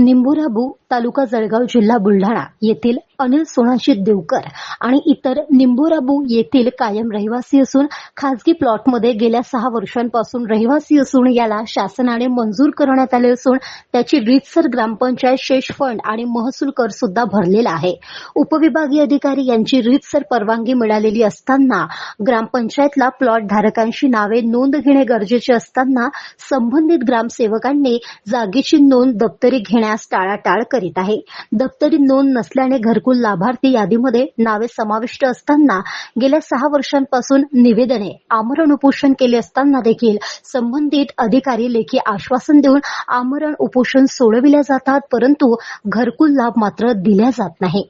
निंबुराबू तालुका जळगाव जिल्हा बुलढाणा येथील अनिल सोनाशी देवकर आणि इतर निंबुराबू येथील कायम रहिवासी असून खासगी प्लॉटमध्ये गेल्या सहा वर्षांपासून रहिवासी असून याला शासनाने मंजूर करण्यात आले असून त्याची रीतसर ग्रामपंचायत शेष फंड आणि महसूल कर सुद्धा भरलेला आहे. उपविभागीय अधिकारी यांची रीतसर परवानगी मिळालेली असताना ग्रामपंचायतला प्लॉट धारकांची नावे नोंद घेणे गरजेचे असताना संबंधित ग्रामसेवकांनी जागेची नोंद दप्तरी घेण्यास टाळाटाळ करीत आहे. दप्तरी नोंद नसल्याने घरकुल लाभार्थी यादीमध्ये नावे समाविष्ट असताना गेल्या सहा वर्षांपासून निवेदने आमरण उपोषण केले असताना देखील संबंधित अधिकारी लेखी आश्वासन देऊन आमरण उपोषण सोडविल्या जातात परंतु घरकुल लाभ मात्र दिल्या जात नाही.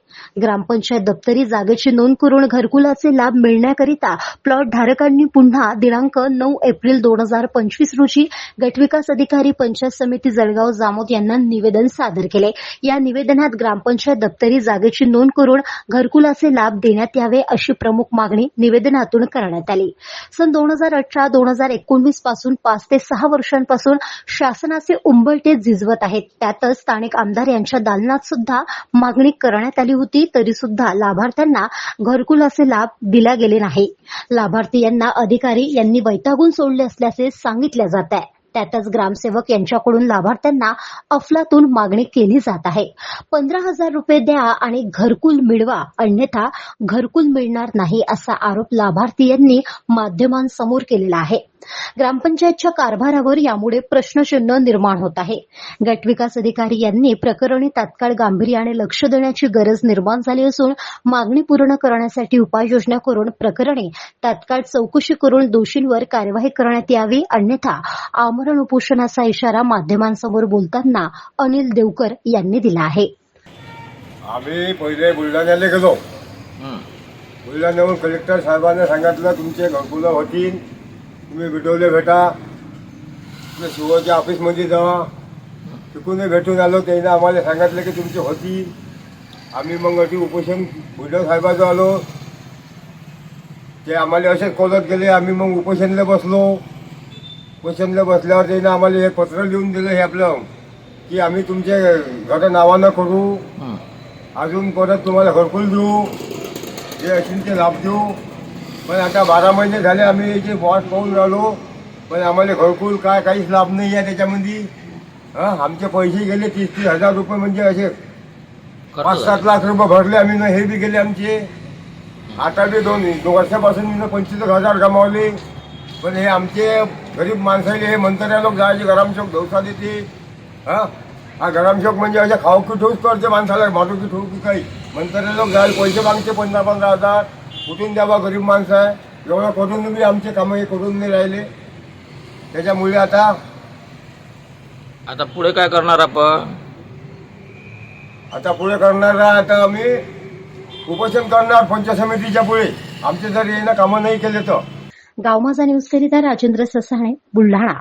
ग्रामपंचायत दप्तरी जागेची नोंद करून घरकुलाचे लाभ मिळण्याकरिता प्लॉट धारकांनी पुन्हा दिनांक नऊ एप्रिल दोन हजार पंचवीस रोजी गटविकास अधिकारी पंचायत समिती जळगाव जामोद यांना निवेदन सादर केले. या निवेदनात ग्रामपंचायत दप्तरी जागेची नोंद करून घरकुलाचे लाभ देण्यात यावे अशी प्रमुख मागणी निवेदनातून करण्यात आली. सन दोन हजार अठरा दोन हजार एकोणवीसपासून पाच ते सहा वर्षांपासून शासनाचे उंबरटे झिजवत आहेत. त्यातच स्थानिक आमदार यांच्या दालनात सुद्धा मागणी करण्यात आली होती तरी सुद्धा लाभार्थ्यांना घरकुलाचे लाभ दिला गेले नाही. लाभार्थी यांना अधिकारी यांनी वैतागून सोडले असल्याचे सांगितले जात आहे. त्यातच ग्रामसेवक यांच्याकडून लाभार्थ्यांना अफलातून मागणी केली जात आहे. पंधरा हजार रुपये द्या आणि घरकुल मिळवा अन्यथा घरकुल मिळणार नाही असा आरोप लाभार्थी यांनी माध्यमांसमोर केलेला आहे. ग्रामपंचायतच्या कारभारावर यामुळे प्रश्नचिन्ह निर्माण होत आहे. गटविकास अधिकारी यांनी प्रकरणी तात्काळ गांभीर्याने लक्ष देण्याची गरज निर्माण झाली असून मागणी पूर्ण करण्यासाठी उपाययोजना करून प्रकरणी तात्काळ चौकशी करून दोषींवर कार्यवाही करण्यात यावी. अन्यथा आमरण उपोषणाचा इशारा माध्यमांसमोर बोलताना अनिल देवकर यांनी दिला आहे. आम्ही पहिले बुलढाण्याला गेलो. बुलढाण्याहून कलेक्टर साहेबांना सांगितलं तुमचे घरकुलं होतील. तुम्ही विडवले भेटा. तुम्ही शिवच्या ऑफिसमध्ये जावा. तिकडून भेटून आलो. त्याने आम्हाला सांगितलं की तुमचे होतील आम्ही मग अशी उपोषण बुलढाणा साहेबाचं आलो. ते आम्हाला असेच कोलत गेले. आम्ही मग उपोषणला बसलो. उपोषणला बसल्यावर त्याने आम्हाला हे पत्र लिहून दिलं हे आपलं की आम्ही तुमचे घरं नावानं करू. अजून परत तुम्हाला घरकुल देऊ. जे असेल ते लाभ देऊ. पण आता बारा महिने झाले आम्ही याची वाट पाहून राहिलो. पण आम्हाला घरकुल काय काहीच लाभ नाही आहे त्याच्यामध्ये. हां आमचे पैसे गेले तीस तीस हजार रुपये म्हणजे असे पाच सात लाख रुपये भरले आम्ही ना हे बी गेले आमचे. आता बी दोन दोन वर्षापासून मी पंचवीस हजार गमावले पण हे आमचे गरीब माणसाले हे मंत्र्या लोक जायचे गरमशोक धोसा देते. हा हा गरमशोक म्हणजे अशा खाऊकी ठेवूच करते माणसाला माटुकी ठेवू की काही मंत्र्या लोक जायला पैसे मागते पंधरा पंधरा हजार. कुठून द्यावा गरीब माणसं आहे? एवढं करून बी आमचे कामं हे करून नाही राहिले. त्याच्यामुळे आता आता पुढे काय करणार आपण? आता पुढे करणार आता आम्ही उपोषण करणार पंचायत समितीच्या पुढे. आमचे जर येणं कामं नाही केले तर. गावमाजा न्यूज करिता राजेंद्र ससाणे बुलढाणा.